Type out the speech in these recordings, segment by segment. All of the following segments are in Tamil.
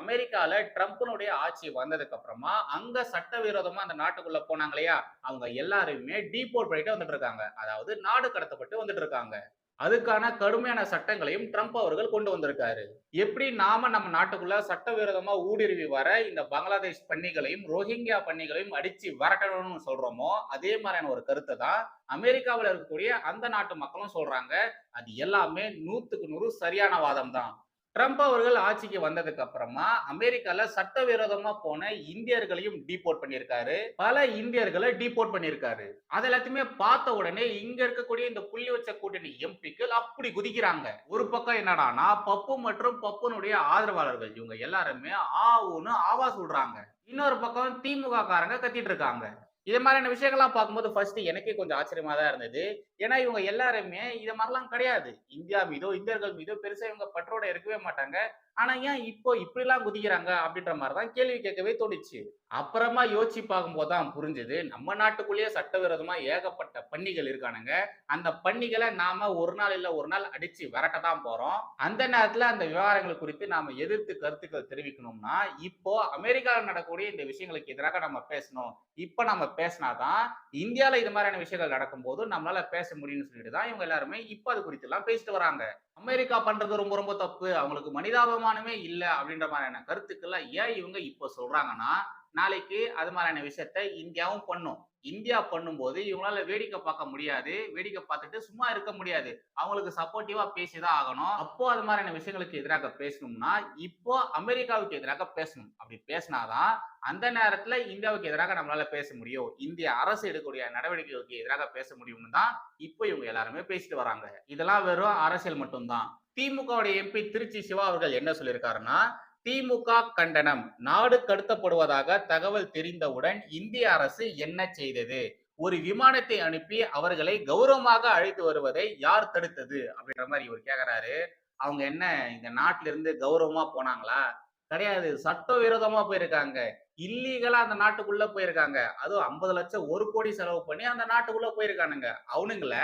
அமெரிக்கால ட்ரம்ப்னுடைய ஆட்சி வந்ததுக்கு அப்புறமா அங்க சட்டவிரோதமா அந்த நாட்டுக்குள்ள போனாங்க இல்லையா? அவங்க எல்லாருமே டீபோர்ட் பண்ணிட்டு வந்துட்டு இருக்காங்க. அதாவது நாடு கடத்தப்பட்டு வந்துட்டு இருக்காங்க. அதுக்கான கடுமையான சட்டங்களையும் ட்ரம்ப் அவர்கள் கொண்டு வந்திருக்காரு. எப்படி நாம நம்ம நாட்டுக்குள்ள சட்டவிரோதமா ஊடுருவி வர இந்த பங்களாதேஷ் பண்ணிகளையும் ரோஹிங்கியா பண்ணிகளையும் அடிச்சு விரட்டணும்னு சொல்றோமோ அதே மாதிரியான ஒரு கருத்தை தான் அமெரிக்காவில் இருக்கக்கூடிய அந்த நாட்டு மக்களும் சொல்றாங்க. அது எல்லாமே நூத்துக்கு நூறு சரியான வாதம் தான். ட்ரம்ப் அவர்கள் ஆட்சிக்கு வந்ததுக்கு அப்புறமா அமெரிக்கால சட்டவிரோதமா போன இந்தியர்களையும் டீபோர்ட் பண்ணியிருக்காரு. பல இந்தியர்களை டீபோர்ட் பண்ணியிருக்காரு. அது எல்லாத்தையுமே பார்த்த உடனே இங்க இருக்கக்கூடிய இந்த புள்ளி வச்ச கூட்டணி எம்பிக்கள் அப்படி குதிக்கிறாங்க. ஒரு பக்கம் என்னடானா பப்பு மற்றும் பப்புனுடைய ஆதரவாளர்கள் இவங்க எல்லாருமே ஆவுன்னு ஆவா சொல்றாங்க. இன்னொரு பக்கம் திமுக காரங்க கத்திட்டு இருக்காங்க. இது மாதிரியான விஷயங்கள்லாம் பார்க்கும்போது ஃபர்ஸ்ட் எனக்கே கொஞ்சம் ஆச்சரியமா தான் இருந்தது. ஏன்னா இவங்க எல்லாருமே இது மாதிரிலாம் கிடையாது. இந்தியா மீதோ இந்தியர்கள் மீதோ பெருசா இவங்க பற்றோட இருக்கவே மாட்டாங்க. ஆனா ஏன் இப்போ இப்படிலாம் குதிக்கிறாங்க அப்படின்ற மாதிரி தான் கேள்வி கேட்கவே தோணுச்சு. அப்புறமா யோசிச்சு பார்க்கும்போது தான் புரிஞ்சுது. நம்ம நாட்டுக்குள்ளேயே சட்டவிரோதமா ஏகப்பட்ட பன்னிகள் இருக்கானுங்க. அந்த பன்னிகளை நாம ஒரு நாள் இல்ல ஒரு நாள் அடிச்சு விரட்ட தான் போறோம். அந்த நேரத்துல அந்த விவகாரங்கள் குறித்து நாம எதிர்த்து கருத்துக்கள் தெரிவிக்கணும்னா இப்போ அமெரிக்காவில் நடக்கக்கூடிய இந்த விஷயங்களுக்கு எதிராக நம்ம பேசணும். இப்ப நம்ம பேசினாதான் இந்தியாவில் இது மாதிரியான விஷயங்கள் நடக்கும்போது நம்மளால பேச முடியும்னு சொல்லிட்டு தான் இவங்க எல்லாருமே இப்ப அது குறித்து எல்லாம் பேசிட்டு வராங்க. அமெரிக்கா பண்றது ரொம்ப ரொம்ப தப்பு. அவங்களுக்கு மனிதாபம் மனிதாபிமானமே இல்லை அப்படின்ற மாதிரியான கருத்துக்கெல்லாம் ஏன் இவங்க இப்போ சொல்றாங்கன்னா நாளைக்கு அது மாதிரியான விஷயத்த இந்தியாவும் பண்ணும். இந்தியா பண்ணும்போது இவங்களால வேடிக்கை பார்க்க முடியாது. வேடிக்கை பார்த்துட்டு சும்மா இருக்க முடியாது. அவங்களுக்கு சப்போர்ட்டிவா பேசிதான் ஆகணும். அப்போ அது மாதிரியான விஷயங்களுக்கு எதிராக பேசணும்னா இப்போ அமெரிக்காவுக்கு எதிராக பேசணும். அப்படி பேசினாதான் அந்த நேரத்துல இந்தியாவுக்கு எதிராக நம்மளால பேச முடியும். இந்திய அரசு எடுக்கக்கூடிய நடவடிக்கைகளுக்கு எதிராக பேச முடியும்னு தான் இப்போ இவங்க எல்லாருமே பேசிட்டு வராங்க. இதெல்லாம் வெறும் அரசியல் மட்டும்தான். திமுகவுடைய எம்பி திருச்சி சிவா அவர்கள் என்ன சொல்லியிருக்காருன்னா திமுக கண்டனம் நாடு கடத்தப்படுவதாக தகவல் தெரிந்தவுடன் இந்திய அரசு என்ன செய்தது? ஒரு விமானத்தை அனுப்பி அவர்களை கௌரவமாக அழைத்து வருவதை யார் தடுத்தது? அப்படின்ற மாதிரி இவர் கேக்குறாரு. அவங்க என்ன இந்த நாட்டில இருந்து கௌரவமா போனாங்களா? கிடையாது. சட்டவிரோதமா போயிருக்காங்க. இல்லீகலா அந்த நாட்டுக்குள்ள போயிருக்காங்க. அதுவும் ஐம்பது லட்சம் ஒரு கோடி செலவு பண்ணி அந்த நாட்டுக்குள்ள போயிருக்கானுங்க. அவனுங்கள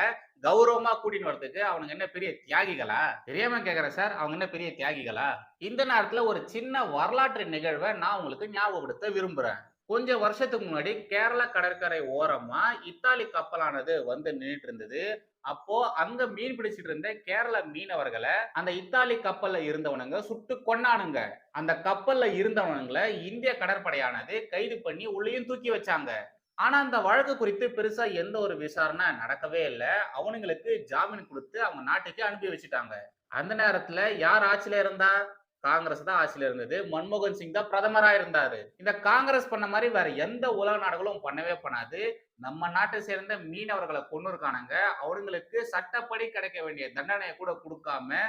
கௌரவமா கூட்டின்னு வரதுக்கு அவனுங்க என்ன பெரிய தியாகிகளா? தெரியாம கேக்குறேன் சார். அவங்க என்ன பெரிய தியாகிகளா? இந்த நேரத்துல ஒரு சின்ன வரலாற்று நிகழ்வை நான் உங்களுக்கு ஞாபகப்படுத்த விரும்புறேன். கொஞ்சம் வருஷத்துக்கு முன்னாடி கேரள கடற்கரை ஓரமா இத்தாலி கப்பலானது வந்து நின்றுட்டு இருந்தது அப்போ அங்க மீன் பிடிச்சிட்டு இருந்த கேரள மீனவர்களை அந்த இத்தாலி கப்பல்ல இருந்தவனுங்க சுட்டு கொன்னானுங்க. அந்த கப்பல்ல இருந்தவனுங்களை இந்திய கடற்படையானது கைது பண்ணி உள்ளேயும் தூக்கி வச்சாங்க. ஆனா அந்த வழக்கு குறித்து பெருசா எந்த ஒரு விசாரணை நடக்கவே இல்லை. அவனுங்களுக்கு ஜாமீன் கொடுத்து அவங்க நாட்டுக்கு அனுப்பி வச்சுட்டாங்க. அந்த நேரத்துல யார் ஆட்சியில இருந்தா? காங்கிரஸ் தான் ஆட்சியில் இருந்தது. மன்மோகன் சிங் தான் பிரதமராக இருந்தாரு. இந்த காங்கிரஸ் பண்ண மாதிரி வேற எந்த உலக நாடுகளும் பண்ணவே பண்ணாது. நம்ம நாட்டை சேர்ந்த மீனவர்களை கொண்டு இருக்கானுங்க அவங்களுக்கு சட்டப்படி கிடைக்க வேண்டிய தண்டனையை கூட கொடுக்காம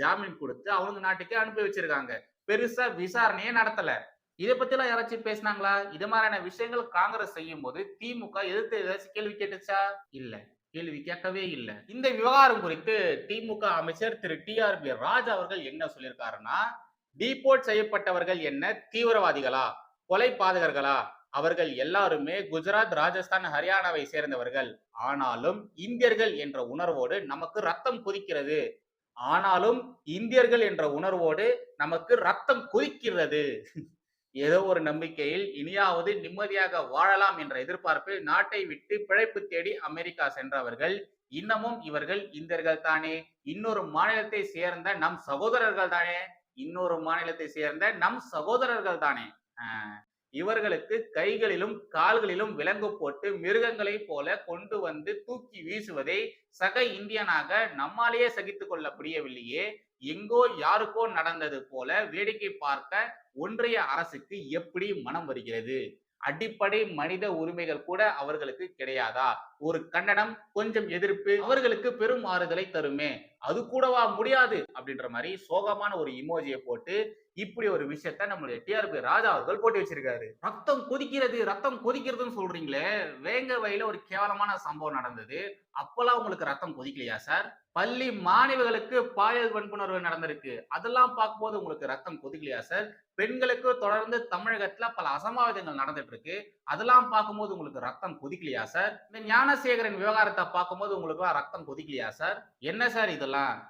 ஜாமீன் கொடுத்து அவங்க நாட்டுக்கே அனுப்பி வச்சிருக்காங்க. பெருசா விசாரணையே நடத்தல. இதை பத்திலாம் யாராச்சும் பேசினாங்களா? இது மாதிரியான விஷயங்கள் காங்கிரஸ் செய்யும் போது திமுக எதிர்த்து ஏதாச்சும் கேள்வி கேட்டுச்சா? இல்லை. கேள்வி கேட்கவே இல்லை. இந்த விவகாரம் குறித்து திமுக அமைச்சர் திரு. டி. ஆர். பி. ராஜா அவர்கள் என்ன சொல்லியிருக்காருன்னா டிபோர்ட் செய்யப்பட்டவர்கள் என்ன? தீவிரவாதிகளா? கொலை பாதகர்களா? அவர்கள் எல்லாருமே குஜராத் ராஜஸ்தான் ஹரியானாவை சேர்ந்தவர்கள். ஆனாலும் இந்தியர்கள் என்ற உணர்வோடு நமக்கு ரத்தம் கொதிக்கிறது. ஆனாலும் இந்தியர்கள் என்ற உணர்வோடு நமக்கு ரத்தம் கொதிக்கிறது. ஏதோ ஒரு நம்பிக்கையில் இனியாவது நிம்மதியாக வாழலாம் என்ற எதிர்பார்ப்பில் நாட்டை விட்டு பிழைப்பு தேடி அமெரிக்கா சென்றவர்கள் இன்னமும் இவர்கள் இந்தியர்கள் தானே. இன்னொரு மாநிலத்தை சேர்ந்த நம் சகோதரர்கள் தானே. இன்னொரு மாநிலத்தை சேர்ந்த நம் சகோதரர்கள் தானே. ஆஹ், இவர்களுக்கு கைகளிலும் கால்களிலும் விலங்கு போட்டு மிருகங்களைப் போல கொண்டு வந்து தூக்கி வீசுவதை சக இந்தியனாக நம்மாலேயே சகித்து கொள்ள முடியவில்லையே. எங்கோ யாருக்கோ நடந்தது போல வேடிக்கை பார்க்க ஒன்றிய அரசுக்கு எப்படி மனம் வருகிறது? அடிப்படை மனித உரிமைகள் கூட அவர்களுக்கு கிடையாதா? ஒரு கண்டனம் கொஞ்சம் எதிர்ப்பு அவர்களுக்கு பெரும் ஆறுதலை தருமே. அது கூடவா முடியாது? அப்படின்ற மாதிரி சோகமான ஒரு இமோஜியை போட்டு இப்படி ஒரு விஷயத்த நம்மளுடைய டிஆர்பி ராஜா அவர்கள் போட்டு வச்சிருக்காரு. ரத்தம் கொதிக்கிறது ரத்தம் கொதிக்கிறதுன்னு சொல்றீங்களே? வேங்க வயல ஒரு கேவலமான சம்பவம் நடந்தது. அப்பெல்லாம் உங்களுக்கு ரத்தம் கொதிக்கலையா சார் பள்ளி மாணவிகளுக்கு பாலியல் வன்புணர்வு நடந்திருக்கு. அதெல்லாம் பார்க்கும்போது உங்களுக்கு ரத்தம் கொதிக்கலையா சார் பெண்களுக்கு தொடர்ந்து தமிழகத்துல பல அசம்பாவிதங்கள் நடந்துட்டு இருக்கு அதெல்லாம் பார்க்கும்போது உங்களுக்கு ரத்தம் கொதிக்கலையா சார் இந்த ஞானசேகரன் விவகாரத்தை பார்க்கும்போது உங்களுக்கு ரத்தம் கொதிக்கலையா சார் என்ன சார் இதெல்லாம்?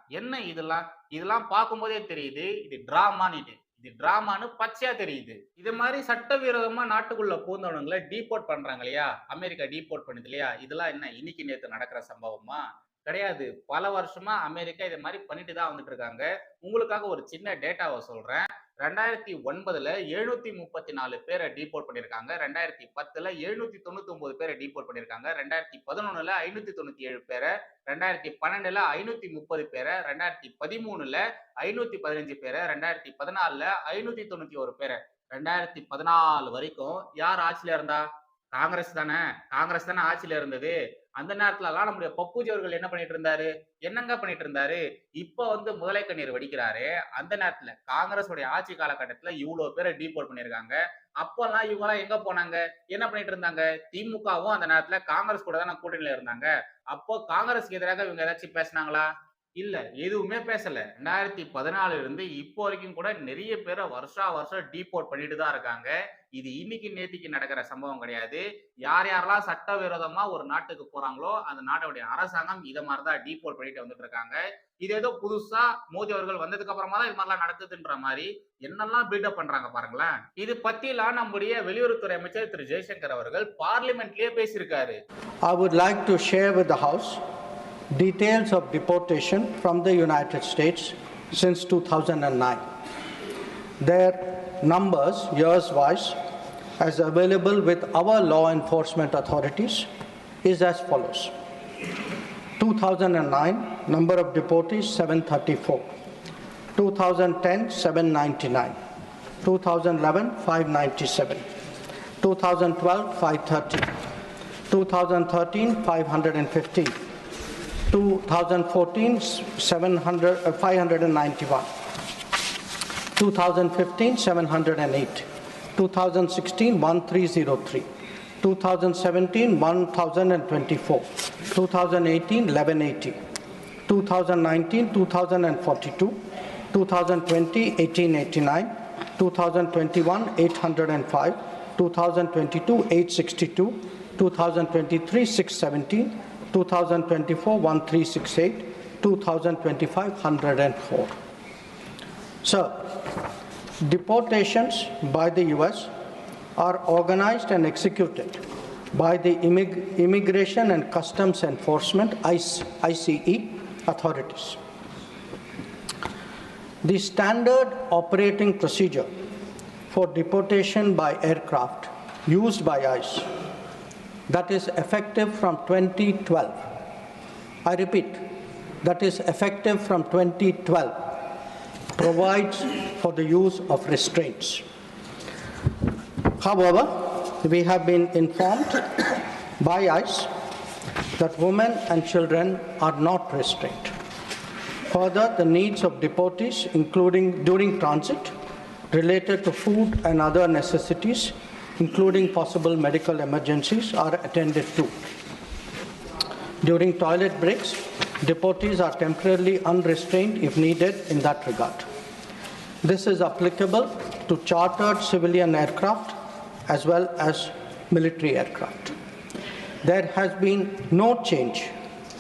என்ன இதெல்லாம்? இதெல்லாம் பார்க்கும்போதே தெரியுது இது டிராமான்னு இது டிராமான்னு பச்சையா தெரியுது. இது மாதிரி சட்டவிரோதமா நாட்டுக்குள்ள பூந்தவனுங்களை டீபோர்ட் பண்றாங்க இல்லையா? அமெரிக்கா டீபோர்ட் பண்ணுது இல்லையா? இதெல்லாம் என்ன இன்னைக்கு நேத்து நடக்கிற சம்பவமா? கிடையாது. பல வருஷமா அமெரிக்கா இதை மாதிரி பண்ணிட்டு தான் வந்துட்டு இருக்காங்க. உங்களுக்காக ஒரு சின்ன டேட்டாவை சொல்றேன். ரெண்டாயிரத்தி ஒன்பதுல எழுநூத்தி முப்பத்தி நாலு பேரை டீபோர்ட் பண்ணிருக்காங்க ரெண்டாயிரத்தி பத்துல எழுநூத்தி தொண்ணூத்தி ஒன்பது பேரை டீபோர்ட் பண்ணிருக்காங்க ரெண்டாயிரத்தி பதினொன்னுல ஐநூத்தி தொண்ணூத்தி ஏழு பேரை ரெண்டாயிரத்தி பன்னெண்டுல ஐநூத்தி முப்பது பேரை ரெண்டாயிரத்தி பதிமூணுல ஐநூத்தி பதினஞ்சு பேரை ரெண்டாயிரத்தி பதினாலுல ஐநூத்தி தொண்ணூத்தி ஒரு பேரை. ரெண்டாயிரத்தி பதினாலு வரைக்கும் யார் ஆட்சியில இருந்தா? காங்கிரஸ் தானே. காங்கிரஸ் தானே ஆட்சியில இருந்தது. அந்த நேரத்துலலாம் நம்முடைய பப்புஜி அவர்கள் என்ன பண்ணிட்டு இருந்தாரு என்னங்க பண்ணிட்டு இருந்தாரு இப்போ வந்து முதலை கண்ணீர் வடிக்கிறாரு. அந்த நேரத்துல காங்கிரஸுடைய ஆட்சி காலகட்டத்துல இவ்வளவு பேரை டீபோர்ட் பண்ணியிருக்காங்க. அப்போல்லாம் இவங்க எல்லாம் எங்க போனாங்க? என்ன பண்ணிட்டு இருந்தாங்க திமுகவும் அந்த நேரத்துல காங்கிரஸ் கூட தான் கூட்டணியில இருந்தாங்க. அப்போ காங்கிரஸ்க்கு எதிராக இவங்க ஏதாச்சும் பேசினாங்களா? இல்ல எதுவுமே பேசல. ரெண்டாயிரத்தி பதினாலுல இருந்து இப்போ வரைக்கும் கூட நிறைய பேரை வருஷா வருஷம் டீபோர்ட் பண்ணிட்டு தான் இருக்காங்க. இது இன்னைக்கு நேத்திக்கு நடக்கிற சம்பவம் கிடையாது. யார் யாரெல்லாம் சட்டவிரோதமா ஒரு நாட்டுக்கு போறாங்களோ அந்த நாட்டுடைய அரசாங்கம் இதை மாதிரிதான் டீபோர்ட் பண்ணிட்டு வந்துட்டு இருக்காங்க. இது ஏதோ புதுசா மோடி அவர்கள் வந்ததுக்கு அப்புறமா தான் இது மாதிரிலாம் நடக்குதுன்ற மாதிரி என்னெல்லாம் பில்டப் பண்றாங்க பாருங்களேன். இது பத்திலாம் நம்முடைய வெளியுறவுத்துறை அமைச்சர் திரு. ஜெய்சங்கர் அவர்கள் பார்லிமெண்ட்லயே பேசியிருக்காரு. I would like to share with the House details of deportation from the United States since 2009. Their numbers, years wise, as available with our law enforcement authorities, is as follows. 2009, number of deportees 734, 2010, 799, 2011, 597, 2012, 530. 2013 515 2014 700 uh, 591 2015 708 2016 1303 2017 1024 2018 1180 2019 2042 2020 1889 2021 805 2022 862 2023 617 2024 1368 2025 104 so deportations by the us are organized and executed by the Immig- immigration and customs enforcement ICE authorities. The standard operating procedure for deportation by aircraft used by ICE that is effective from 2012. I repeat, that is effective from 2012, provides for the use of restraints. However, we have been informed by ICE that women and children are not restrained. Further, the needs of deportees, including during transit, related to food and other necessities, including possible medical emergencies, are attended to. During toilet breaks, deportees are temporarily unrestrained if needed in that regard. This is applicable to chartered civilian aircraft as well as military aircraft. There has been no change,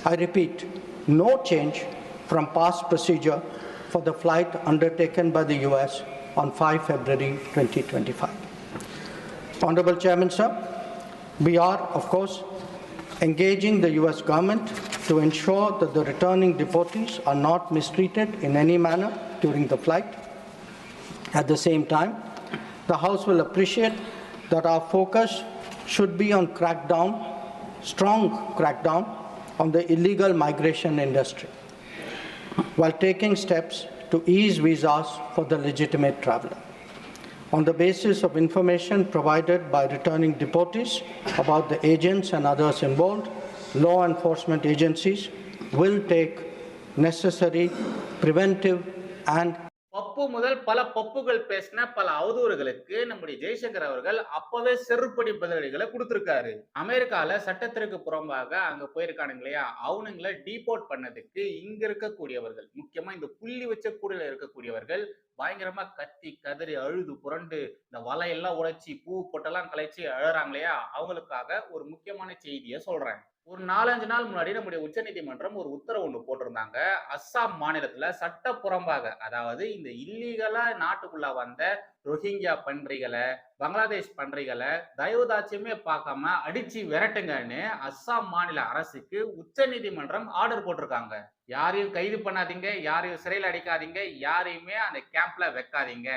I repeat, no change from past procedure for the flight undertaken by the US on 5 February 2025. Honorable Chairman, sir, we are, of course, engaging the US government to ensure that the returning deportees are not mistreated in any manner during the flight. At the same time, the House will appreciate that our focus should be on crackdown, strong crackdown on the illegal migration industry, while taking steps to ease visas for the legitimate traveler. On the basis of information provided by returning deportees about the agents and others involved, law enforcement agencies will take necessary preventive and pub முதல் பல பப்புகள் பேசின பல அவதூறுகளுக்கு நம்முடைய ஜெய்சங்கர் அவர்கள் அப்பவே செருப்படி பதிலடிகளை கொடுத்திருக்காரு. அமெரிக்கால சட்டத்திற்கு புறம்பாக அங்க போயிருக்கானுங்க இல்லையா? அவனுங்களை டீபோர்ட் பண்ணதுக்கு இங்க இருக்கக்கூடியவர்கள் முக்கியமா இந்த புள்ளி வச்ச கூடையில இருக்கக்கூடியவர்கள் பயங்கரமா கத்தி கதறி அழுது புரண்டு இந்த வலையெல்லாம் உடைச்சி பூ பொட்டெல்லாம் கலைச்சி அழறாங்க இல்லையா? அவங்களுக்காக ஒரு முக்கியமான செய்தியை சொல்றேன். ஒரு நாலஞ்சு நாள் முன்னாடி நம்முடைய உச்சநீதிமன்றம் ஒரு உத்தரவு ஒன்று போட்டிருந்தாங்க. அஸ்ஸாம் மாநிலத்தில் சட்டப்புறம்பாக அதாவது இந்த இல்லீகலாக நாட்டுக்குள்ளே வந்த ரோஹிங்கியா பன்றிகளை பங்களாதேஷ் பன்றிகளை தயவுதாட்சியமே பார்க்காம அடிச்சு விரட்டுங்கன்னு அஸ்ஸாம் மாநில அரசுக்கு உச்சநீதிமன்றம் ஆர்டர் போட்டிருக்காங்க. யாரையும் கைது பண்ணாதீங்க யாரையும் சிறையில் அடிக்காதீங்க யாரையுமே அந்த கேம்ப்ல வைக்காதீங்க.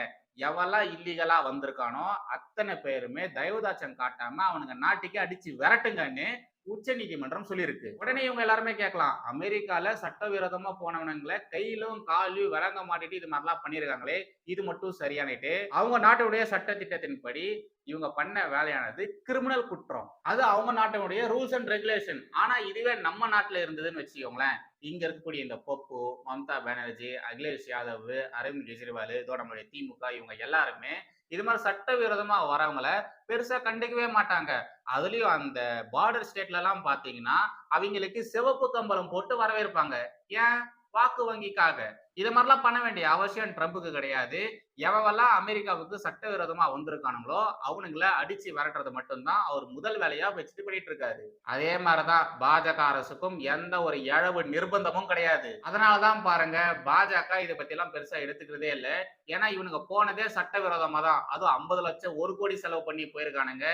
எவெல்லாம் இல்லீகலா வந்திருக்கானோ அத்தனை பேருமே தயவுதாட்சம் காட்டாம அவனுங்க நாட்டுக்கே அடிச்சு விரட்டுங்கன்னு உச்ச நீதிமன்றம் சொல்லியிருக்கு. உடனே இவங்க எல்லாருமே கேட்கலாம் அமெரிக்கால சட்டவிரோதமா போனவனுங்களை கையிலும் காலையும் விளங்க மாட்டிட்டு இது மாதிரிலாம் பண்ணியிருக்காங்களே இது மட்டும் சரியானிட்டு. அவங்க நாட்டுடைய சட்ட திட்டத்தின்படி இவங்க பண்ண வேலையானது கிரிமினல் குற்றம். அது அவங்க நாட்டினுடைய ரூல்ஸ் அண்ட் ரெகுலேஷன். ஆனா இதுவே நம்ம நாட்டுல இருந்ததுன்னு வச்சுக்கோங்களேன். இங்க இருக்கக்கூடிய இந்த பொப்பு மம்தா பானர்ஜி அகிலேஷ் யாதவ் அரவிந்த் கெஜ்ரிவால் இதோட நம்மளுடைய திமுக இவங்க எல்லாருமே இது மாதிரி சட்டவிரோதமா வரவங்களை பெருசா கண்டுக்கவே மாட்டாங்க. அதுலயும் அந்த பார்டர் ஸ்டேட்ல எல்லாம் பாத்தீங்கன்னா அவங்களுக்கு சிவப்பு கம்பளம் போட்டு வரவேற்பாங்க. ஏன்? வாக்கு வங்கிக்காக. இது மாதிரிலாம் பண்ண வேண்டிய அவசியம் ட்ரம்புக்கு கிடையாது. எவெல்லாம் அமெரிக்காவுக்கு சட்டவிரோதமா வந்திருக்கானுங்களோ அவனுங்கள அடிச்சு விரட்டுறது மட்டும்தான் அவர் முதல் வேலையா வச்சுட்டு பண்ணிட்டு இருக்காரு அதே மாதிரிதான் பாஜக அரசுக்கும் எந்த ஒரு இழவு நிர்பந்தமும் கிடையாது. அதனாலதான் பாருங்க பாஜக இதை பத்தி எல்லாம் பெருசா எடுத்துக்கிறதே இல்லை. ஏன்னா இவனுங்க போனதே சட்டவிரோதமா தான் அதுவும் ஐம்பது லட்சம் ஒரு கோடி செலவு பண்ணி போயிருக்கானுங்க.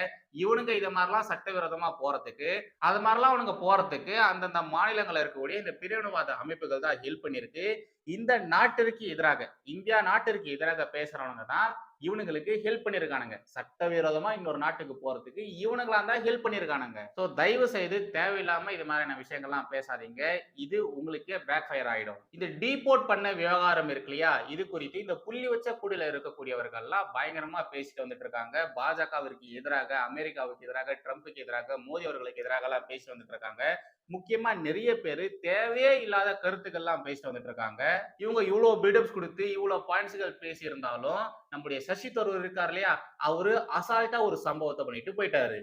இவனுங்க இது மாதிரிலாம் சட்டவிரோதமா போறதுக்கு அது மாதிரிலாம் அவனுங்க போறதுக்கு அந்தந்த மாநிலங்கள்ல இருக்கக்கூடிய இந்த பிரிவினவாத அமைப்புகள் தான் ஹெல்ப் பண்ணிருக்கு இந்த நாட்டிற்கு எதிராக இந்தியா நாட்டிற்கு எதிராக பேசுறவங்க தான் இவனுங்களுக்கு ஹெல்ப் பண்ணிருக்கானுங்க. சட்டவிரோதமா இன்னொரு நாட்டுக்கு போறதுக்கு இவனுங்களா தான் ஹெல்ப் பண்ணிருக்கானுங்க. ஸோ தயவு செய்து தேவையில்லாம இது மாதிரியான விஷயங்கள்லாம் பேசாதீங்க. இது உங்களுக்கே பேக் ஃபயர் ஆயிடும். இந்த டீபோர்ட் பண்ண விவகாரம் இருக்கு இல்லையா? இது குறித்து இந்த புள்ளி வச்ச குடியில இருக்கக்கூடியவர்கள்லாம் பயங்கரமா பேசிட்டு வந்துட்டு இருக்காங்க. பாஜகவிற்கு எதிராக அமெரிக்காவுக்கு எதிராக ட்ரம்ப்புக்கு எதிராக மோடி அவர்களுக்கு எதிராக எல்லாம் பேசி வந்துட்டு இருக்காங்க. முக்கியமா நிறைய பேர் தேவையே இல்லாத கருத்துக்கள்லாம் பேசிட்டு வந்துட்டு இருக்காங்க இவங்க இவ்வளோ பில்டப்ஸ் கொடுத்து இவ்வளோ பாயிண்ட்ஸ்கள் பேசியிருந்தாலும் நம்முடைய சசி தரூர் இருக்கார் இல்லையா அவரு அசால்ட்டா ஒரு சம்பவத்தை பண்ணிட்டு போயிட்டாரு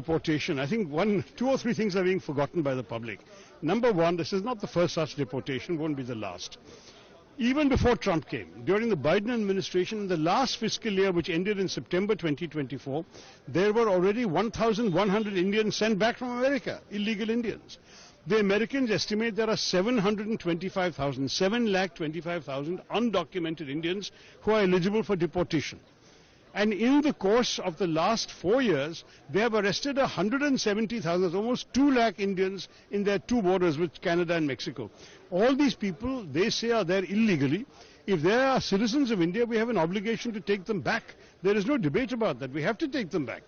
deportation I think one two or three things are being forgotten by the public number one this is not the first such deportation won't be the last Even before Trump came, during the Biden administration, in the last fiscal year, which ended in September 2024, there were already 1,100 Indians sent back from America, illegal Indians. The Americans estimate there are 725,000, 7,25,000 undocumented Indians who are eligible for deportation. And in the course of the last four years, they have arrested 170,000, almost 2 lakh Indians in their two borders with Canada and Mexico. All these people, they say, are there illegally. If they are citizens of India, we have an obligation to take them back. There is no debate about that. We have to take them back.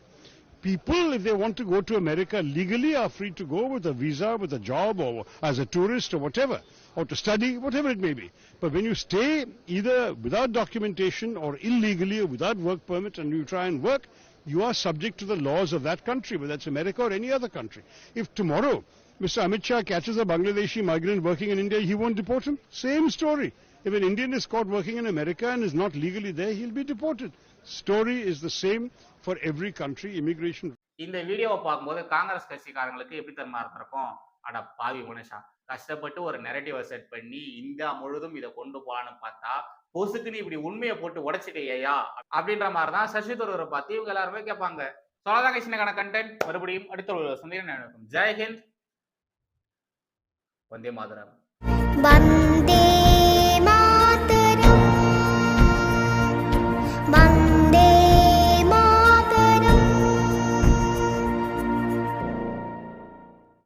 People, if they want to go to America legally, are free to go with a visa, with a job, or as a tourist, or whatever, or to study, whatever it may be. But when you stay either without documentation or illegally or without work permit and you try and work, you are subject to the laws of that country, whether it's America or any other country. If tomorrow Mr. Amit Shah catches a Bangladeshi migrant working in India, he won't deport him. Same story. If an Indian is caught working in America and is not legally there, he'll be deported. Story is the same for every country. Immigration இந்த வீடியோவை பார்க்கும்போது காங்கிரஸ் கட்சிக்காரங்களுக்கு எப்படி தரமா இருந்திருக்கும் அட பாவி மனுஷா கஷ்டப்பட்டு ஒரு நெரட்டிவை செட் பண்ணி இந்தியா முழுதும் இதை கொண்டு போகலான்னு பார்த்தா பொசுக்குன்னு இப்படி உண்மையை போட்டு உடைச்சிட்டேயா அப்படின்ற மாதிரி தான் சசி தரூரை பார்த்து இவங்க எல்லாருமே கேட்பாங்க. சோலதா கிருஷ்ணக்கான கண்டென்ட் மறுபடியும் அடுத்த ஒரு சந்திரன் ஜெய்ஹிந்த் வந்தே மாதரம். வந்தே